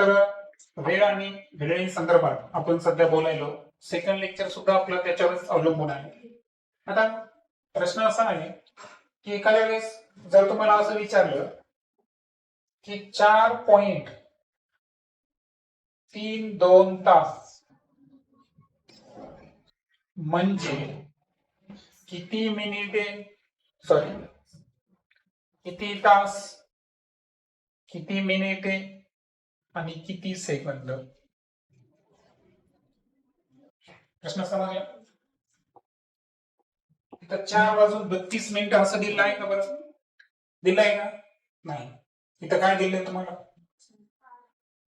तर वेळ आणि घड्याळी संदर्भात आपण सध्या बोलायलो. सेकंड लेक्चर सुद्धा आपलं त्याच्यावरच अवलंबून आहे. आता प्रश्न असा आहे की एखाद्या वेळेस जर तुम्हाला असं विचारलं की चार पॉइंट तीन दोन तास म्हणजे किती मिनिटे सॉरी किती तास किती मिनिटे आणि किती सेकंद प्रश्न समजला इथं चार वाजून बत्तीस मिनिटं असं दिलं आहे का बरं? दिलं आहे का? नाही. इथं काय दिलंय तुम्हाला?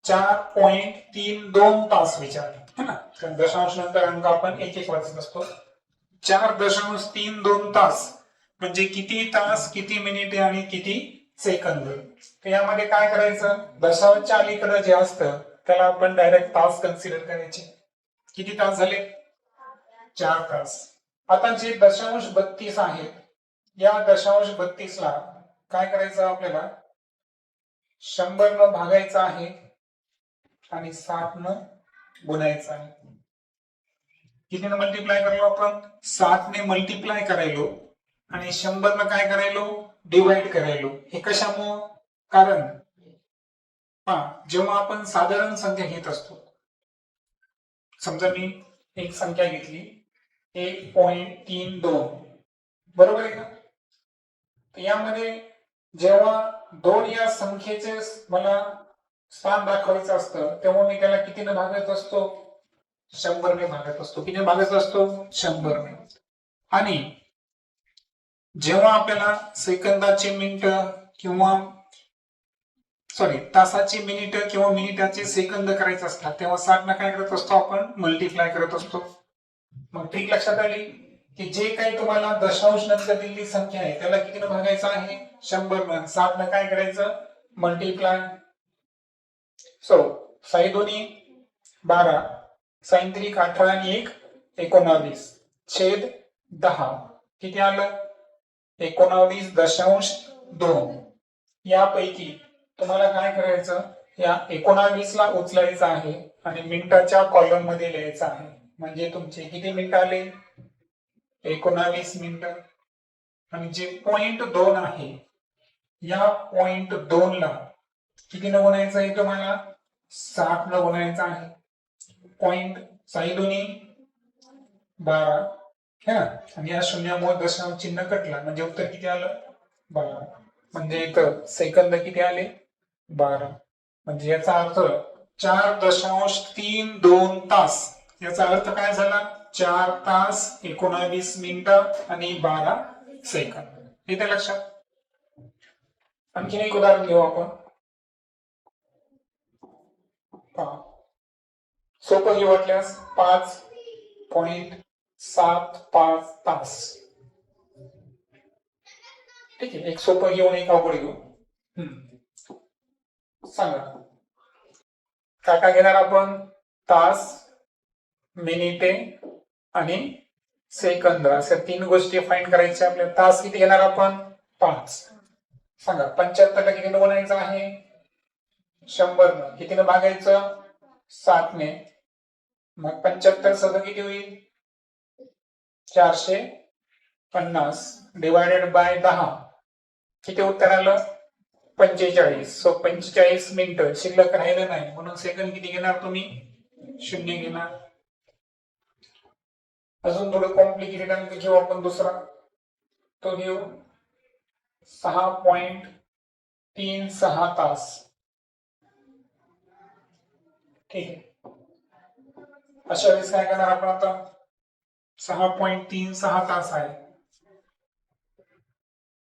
चार पॉइंट तीन दोन तास विचारले. है ना? कारण दशांश नंतर अंक आपण एक एक वाजत असतो. चार दशांश तीन दोन तास. म्हणजे किती तास किती मिनिटे आणि किती सेकंद. तर यामध्ये काय करायचं? दशांशच्या अलीकडं जे असतं त्याला आपण डायरेक्ट तास कन्सिडर करायचे. किती तास झाले? चार तास. आता जे दशांश बत्तीस आहेत या दशांश बत्तीस ला काय करायचं आपल्याला? शंभर न भागायचं आहे आणि सात न गुणायचं आहे. कितीनं मल्टिप्लाय करायलो आपण? सात ने मल्टिप्लाय करायलो आणि शंभर न काय करायलो? डिवाइड करायलो. हे कशामुळं? कारण हा जेव्हा आपण साधारण संख्या घेत असतो समजा मी एक संख्या घेतली एक पॉइंट तीन दोन. बरोबर आहे का? यामध्ये जेव्हा दोन या संख्येचे मला स्थान दाखवायचं असतं तेव्हा मी त्याला कितीने भागत असतो? शंभरने भागत असतो. किती भागत असतो? शंभरने. आणि जेव्हा आपल्याला सेकंदाचे मिनिट किंवा सॉरी तासाची मिनिट किंवा मिनिटाचे सेकंद करायचे असतात तेव्हा साठनं काय करत असतो आपण? मल्टिप्लाय करत असतो. मग ठीक लक्षात आली की जे काही तुम्हाला दशांश नंतर दिलेली संख्या आहे त्याला कितीनं भागायचं आहे? शंभर न. साठनं काय करायचं? मल्टिप्लाय सो साई दोन्ही बारा. साईन त्रिक अठरा आणि एक एकोणावीस. छेद दहा. किती आलं? एकोणावीस दशांश दोन. यापैकी तुम्हाला काय करायचं? या एकोणावीस ला उचलायचं आहे आणि मिनिटाच्या कॉलममध्ये लिहायचं आहे. म्हणजे तुमचे किती मिनिट आले? एकोणावीस मिनिट. आणि जे पॉइंट दोन आहे या पॉइंट दोन ला किती न गुणायचं आहे तुम्हाला? सात न गुणायचं आहे. पॉइंट साई दोन्ही? बारा. है ना? आणि या शून्यामुळे दशांश चिन्ह कटला. म्हणजे उत्तर किती आलं? बारा. म्हणजे इथं सेकंद किती आले? बारा. म्हणजे याचा अर्थ चार दशांश तीन दोन तास. याचा अर्थ काय झाला? चार तास एकोणावीस मिनिटं आणि बारा सेकंद. येते लक्षात? आणखीन एक उदाहरण घेऊ आपण. सोपं घेऊ वाटल्यास पाच पॉइंट सात पाच तास. ठीक आहे एक सोपं घेऊन एक अवघड घेऊ. सांगा. काय काय घेणार आपण तास मिनिटे आणि सेकंद. अशा तीन गोष्टी फाईंड करायच्या आपल्या. तास किती घेणार आपण? पाच. सांगा पंच्याहत्तरला किती बोलायचं आहे. शंभर न. कितीनं भागायचं? सातने. मग पंच्याहत्तर सगळं किती होईल? चारशे पन्नास डिवायडेड बाय दहा. किती उत्तर आलं? पंचेचाळीस. सो पंचेचाळीस मिनिटं. शिल्लक राहिलं नाही. म्हणून सेकंद किती घेणार तुम्ही? शून्य घेणार. अजून थोडं कॉम्प्लिकेटेड अंक घेऊ आपण दुसरा. तो घेऊ. सहा पॉइंट तीन सहा तास. ठीक आहे. अशा वेळेस काय करणार आपण आता? सहा पॉइंट तीन सहा तास आहे.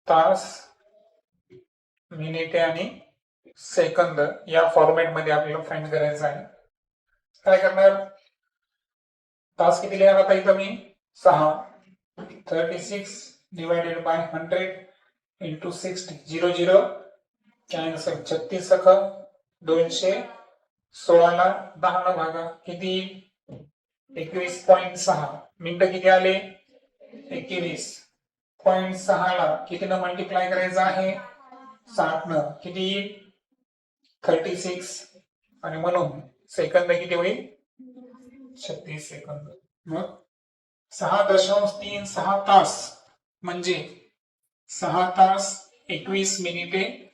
तास मिनिटे आणि सेकंद या फॉर्मॅटमध्ये आपल्याला फाईंड करायचं आहे. काय करणार? तास किती लिहा आता इथं मी? सहा. Thirty six divided by hundred into sixty zero. Zero cancel छत्तीस सख. दोनशे सोळाला दहा न भागा. किती? एकवीस पॉईंट सहा. मिनिटं किती आले? एकवीस पॉईंट सहाला किती कितीनं मल्टिप्लाय करायचं आहे? साठ न किती? थर्टी सिक्स आणि म्हणून सेकंद किती होईल? छत्तीस सेकंद. मग सहा दशांश तीन सहा तास. म्हणजे सहा तास एकवीस मिनिटे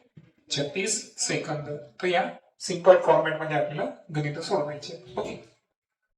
छत्तीस सेकंद. तर या सिंपल फॉर्मॅटमध्ये आपल्याला गणित सोडवायचे ओके?